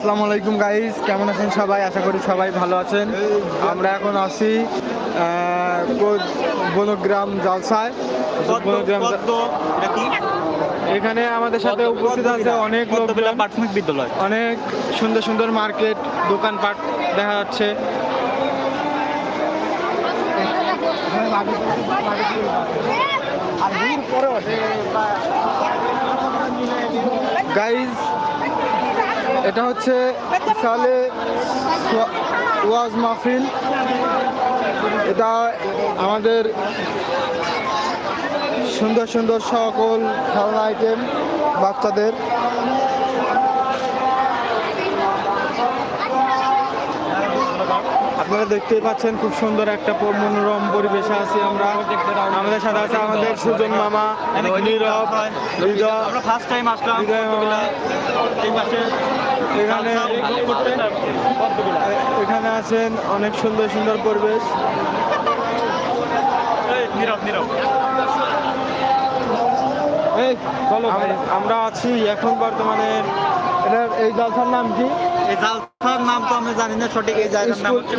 আসসালামু আলাইকুম গাইস কেমন আছেন সবাই? আশা করি সবাই ভালো আছেন। আমরা এখন আছি বনগ্রাম জালসায়। বনগ্রাম এখানে আমাদের সাথে উপস্থিত আছে অনেক প্রাথমিক বিদ্যালয়। অনেক সুন্দর সুন্দর মার্কেট দোকানপাট দেখা যাচ্ছে। গাইজ এটা হচ্ছে সালে ওয়াজ মাহফিল। এটা আমাদের সুন্দর সুন্দর সকল খেলনা আইটেম বাচ্চাদের। আপনারা দেখতেই পাচ্ছেন খুব সুন্দর একটা মনোরম পরিবেশে আছি আমরা। আমাদের সাথে আছে আমাদের সুজন মামা নীরব আমরা ফার্স্ট টাইম আসলাম। এখানে এখানে আছেন অনেক সুন্দর সুন্দর পরিবেশ। নীরব নীরব। আমরা আছি এখন বর্তমানে এই জলসার নাম কি? এই জালসার নাম তো আমরা জানি না সঠিক এই জায়গার নাম স্কুল- হচ্ছে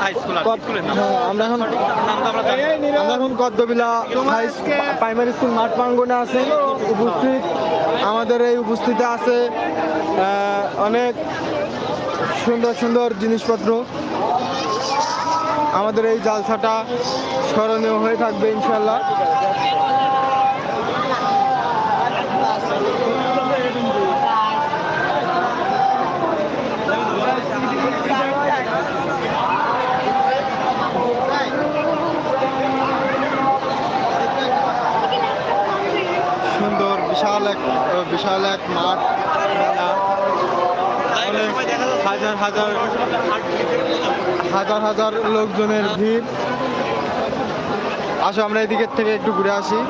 হাই হ্যাঁ, আমরা এখন আমরা জানি না। এখন কদ্দবিলা হাই প্রাইমারি স্কুল মাঠ প্রাঙ্গনে আছে। উপস্থিত আমাদের এই উপস্থিতে আছে আহ, অনেক সুন্দর সুন্দর জিনিসপত্র। আমাদের এই জালসাটা স্মরণীয় হয়ে থাকবে ইনশাল্লাহ সুন্দর, বিশাল এক বিশাল এক মাঠ হাজার হাজার হাজার হাজার লোকজনের ভিড়। আসো, আমরা এদিকের থেকে একটু ঘুরে আসি।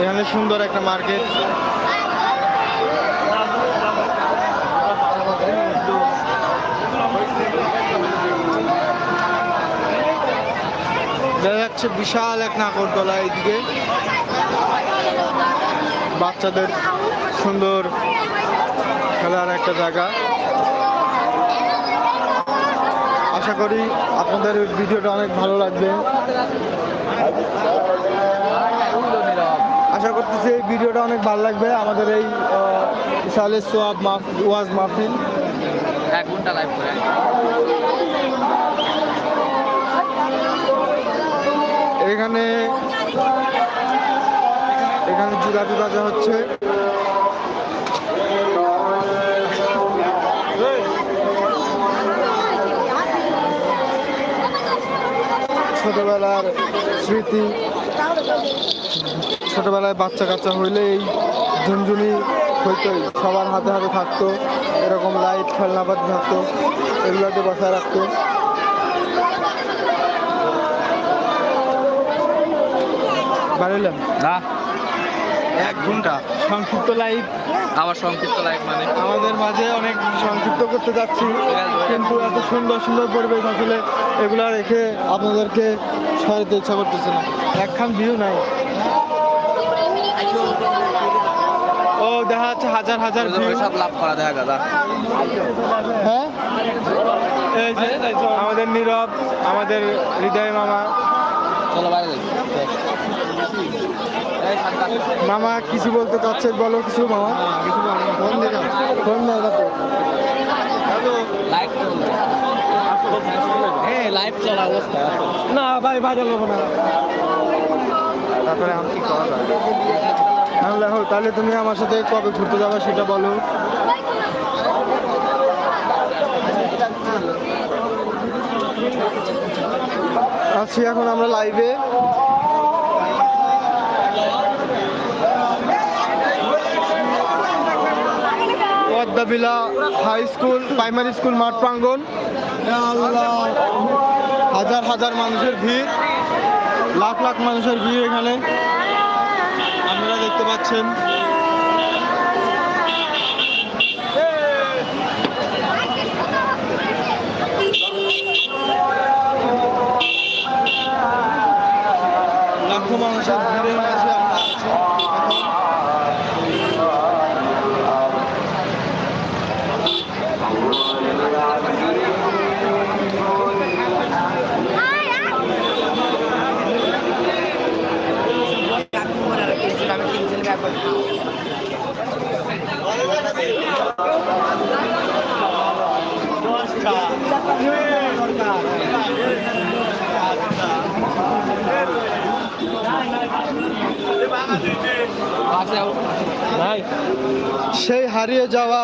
এখানে সুন্দর একটা মার্কেট দেখা যাচ্ছে বিশাল এক নাগরদোলা এইদিকে। বাচ্চাদের সুন্দর খেলার একটা জায়গা। আশা করি আপনাদের ভিডিওটা অনেক ভালো লাগবে। আশা করতেছি এই ভিডিওটা অনেক ভালো লাগবে। আমাদের এই সালে সোয়াব ওয়াজ মাহফিল। এক ঘণ্টা লাইভ করে। এখানে এখানে জিলাপি বাজা হচ্ছে। ছোটবেলার স্মৃতি, ছোটবেলায় বাচ্চা কাচ্চা হইলে এই ঝুনঝুনি হইতোই সবার হাতে হাতে থাকতো, এরকম লাইট খেলনাপাতি থাকতো, এগুলোকে বসায় রাখতো। বাড়িলাম না। এক ঘণ্টা। সংক্ষিপ্ত লাইভ আবার সংক্ষিপ্ত লাইভ মানে? আমাদের মাঝে অনেক সংক্ষিপ্ত করতে যাচ্ছি কিন্তু এত সুন্দর সুন্দর পরিবেশ আসলে এগুলা রেখে আপনাদেরকে সরাতে ইচ্ছা করতেছে না। একখান ভিউ নাই। ও দেখা যাচ্ছে হাজার হাজার ভিউ সব লাভ করা দেখা গেল হ্যাঁ? এই যে আমাদের নীরব আমাদের হৃদয় মামা। চলো বাইরে মামা কিছু বলতে চাচ্ছে বলো কিছু মামা। ফোন দেখা ফোন না তো হ্যাঁ লাইভ চলা অবস্থা। না ভাই বাজার নেব না। তারপরে আমি কি করা যায়? তাহলে হোক তাহলে তুমি আমার সাথে কবে ঘুরতে যাবে সেটা বলো। আছি এখন আমরা লাইভে Padmabila high school primary school মাঠ প্রাঙ্গন হাজার হাজার মানুষের ভিড়, লাখ লাখ মানুষের ভিড় এখানে। আপনারা দেখতে পাচ্ছেন লাখো মানুষের ভিড়ের মাঝে আমরা আছি এখন। আছে সেই হারিয়ে যাওয়া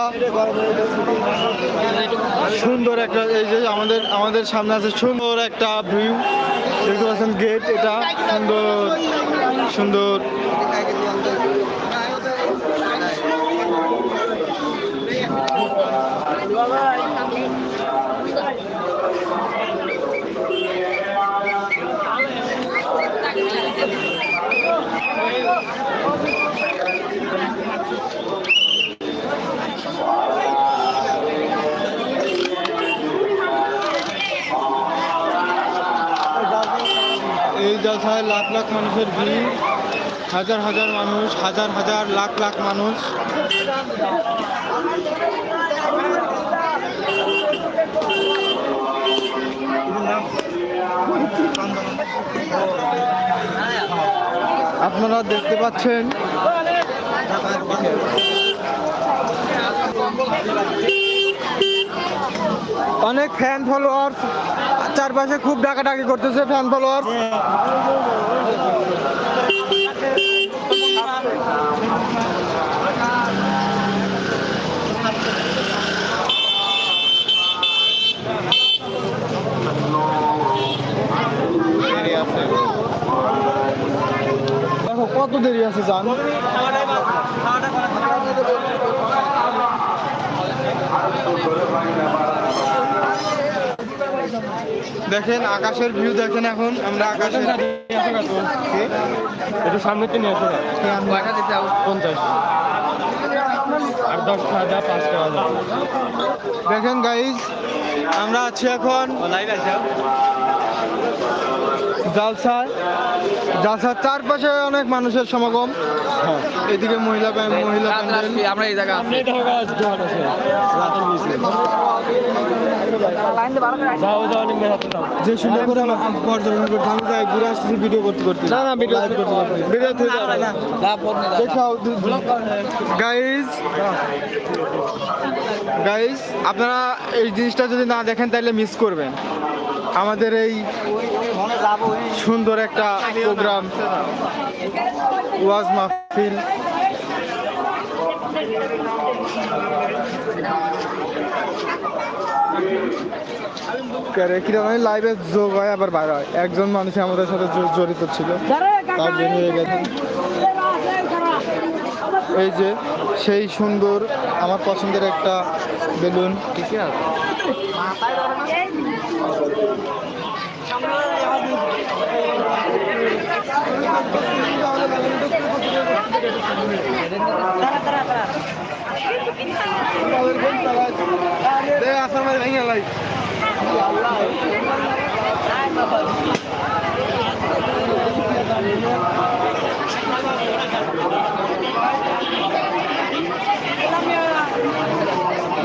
সুন্দর একটা, এই যে আমাদের আমাদের সামনে আছে সুন্দর একটা ভিউ দেখতে পাচ্ছেন গেট এটা সুন্দর সুন্দর এই জলসায় লাখ লাখ মানুষের ভিড়, হাজার হাজার মানুষ, হাজার হাজার লাখ লাখ মানুষ। আপনারা দেখতে পাচ্ছেন, অনেক ফ্যান ফলোয়ার চারপাশে খুব ডাকাডাকি করতেছে ফ্যান ফলোয়ার কত দেরি আছে জান? দেখেন আকাশের ভিউ দেখেন এখন। আমরা আকাশের একটু সামনে থেকে নিয়ে আসো না কয়টা দিতে হবে পঞ্চাশ। আর দশ টাকা পাঁচ টাকা দেখেন গাইজ আমরা আছি এখন জালসায় জালসার চারপাশে অনেক মানুষের সমাগম। হ্যাঁ, এদিকে মহিলা মহিলা আমরা এই জায়গা যে সুন্দর করে আমরা করতে আমি যাই ঘুরে আসতেছি ভিডিও করতে করতে। না না ভিডিও করতে করতে ভিডিও থেকে না ফোন নেই দেখাও গাইজ গাইজ আপনারা এই জিনিসটা যদি না দেখেন তাহলে মিস করবেন। আমাদের এই সুন্দর একটা প্রোগ্রাম। ওয়াজ মাহফিল। হয়, আবার বার হয়। একজন মানুষ আমাদের সাথে জড়িত ছিল। তার জন্য হয়ে গেছে। এই যে, সেই সুন্দর, আমার পছন্দের একটা বেলুন। ঠিকই আছে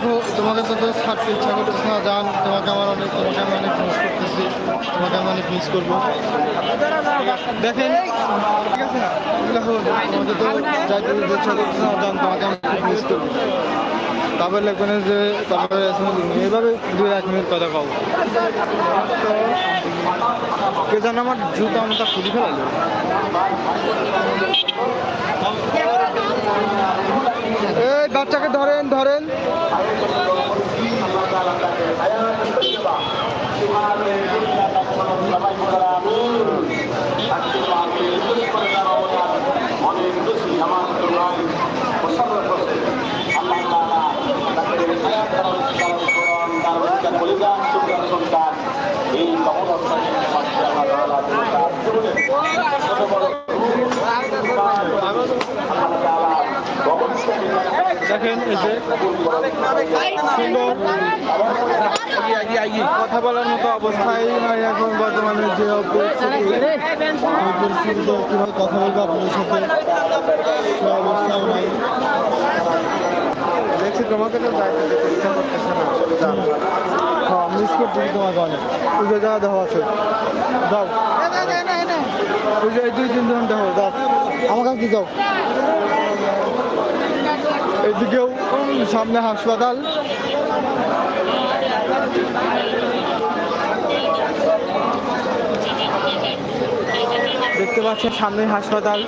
দেখো তোমাকে তো ছাড়তে ইচ্ছা করতেছে না জান তোমাকে আমার অনেক, তোমাকে আমি অনেক মিস করতেছি, তোমাকে আমি অনেক মিস করব। দেখেন দেখো তোমাকে তো যাইতে ইচ্ছা না তোমাকে আমি মিস করব। তারপরে লাগবে যে, তারপরে এইভাবে দু এক মিনিট কথা তো কে জানো আমার জুতো আমার তা খুলি ফেলালো? বাচ্চাকে ধরেন ধরেন দেখেন এই যে সুন্দর। কথা বলার মতো অবস্থায় নয় এখন বর্তমানে যে পরিস্থিতি কীভাবে কথা বলব আপনাদের সাথে। সে অবস্থাও নাই। দেখছি তোমাকে তো যাইতে দিতে ইচ্ছা করতেছে না। হ্যাঁ মিস করছি তোমাকে অনেক পুজো যাওয়া দেওয়া আছে। আমার কাছে যাও। এদিকেও সামনে হাসপাতাল। দেখতে পাচ্ছেন সামনে হাসপাতাল।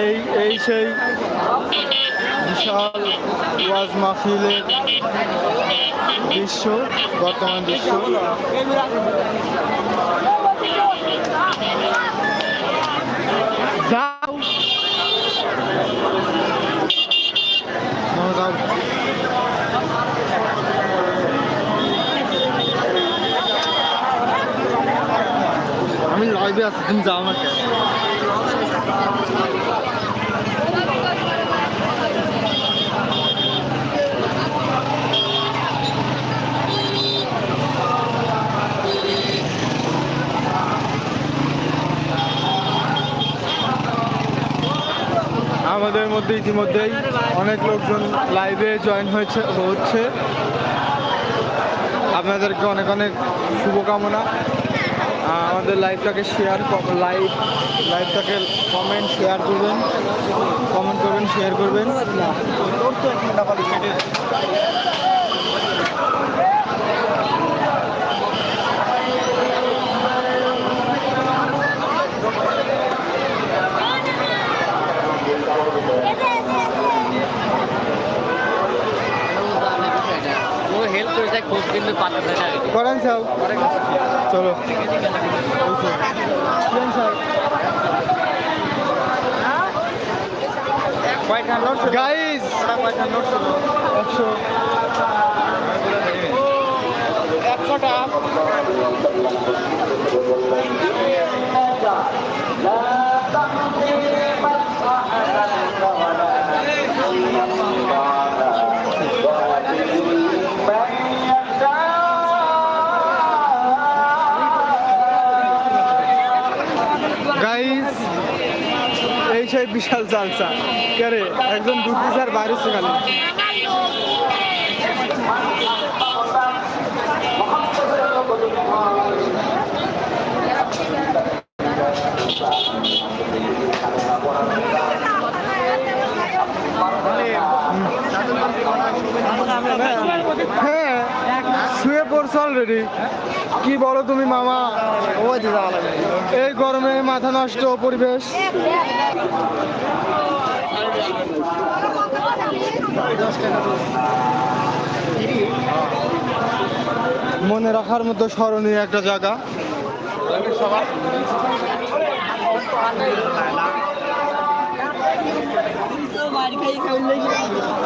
এই এই সেই বিশাল ওয়াজ মাহফিলের দৃশ্য, বর্তমান দৃশ্য। যাও। আমি লাইভে আছি তুমি যাও না কেন আমাদের মধ্যে ইতিমধ্যেই অনেক লোকজন লাইভে জয়েন হয়েছে, হচ্ছে। আপনাদেরকে অনেক অনেক শুভকামনা। আমাদের লাইভটাকে শেয়ার লাইভ লাইভটাকে কমেন্ট শেয়ার করবেন। কমেন্ট করবেন শেয়ার করবেন। না করেন স্যার। চলো। গাইস একশো। একশোটা। সেই বিশাল চালসা কে রে? একজন ঢুকতেছে আর বাইরে হচ্ছে হ্যাঁ। পড়ছো অলরেডি কি বলো তুমি, মামা? এই গরমে মাথা নষ্ট পরিবেশ। মনে রাখার মতো স্মরণীয় একটা জায়গা। কত